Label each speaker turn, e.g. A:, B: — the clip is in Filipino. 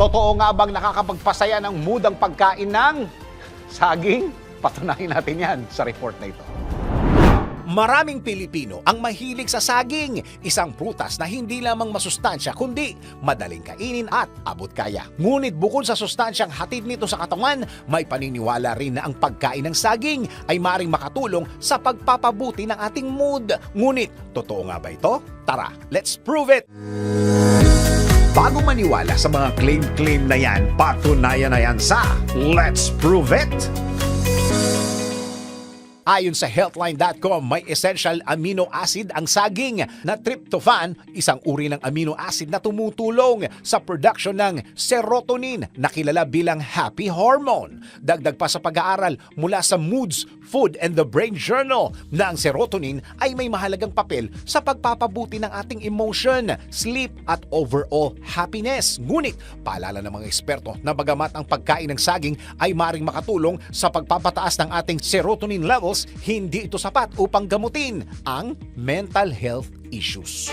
A: Totoo nga bang nakakapagpasaya ng mood ang pagkain ng saging? Patunayan natin yan sa report na ito.
B: Maraming Pilipino ang mahilig sa saging, isang prutas na hindi lamang masustansya kundi madaling kainin at abot kaya. Ngunit bukod sa sustansyang hatid nito sa katawan, may paniniwala rin na ang pagkain ng saging ay maring makatulong sa pagpapabuti ng ating mood. Ngunit, totoo nga ba ito? Tara, let's prove it! Bago maniwala sa mga claim-claim na yan, patunayan na yan sa Let's Prove It! Ayon sa healthline.com, may essential amino acid ang saging na tryptophan, isang uri ng amino acid na tumutulong sa production ng serotonin na kilala bilang happy hormone. Dagdag pa sa pag-aaral mula sa Moods, Food and the Brain Journal na ang serotonin ay may mahalagang papel sa pagpapabuti ng ating emotion, sleep at overall happiness. Ngunit, paalala ng mga eksperto na bagamat ang pagkain ng saging ay maring makatulong sa pagpapataas ng ating serotonin levels, hindi ito sapat upang gamutin ang mental health issues.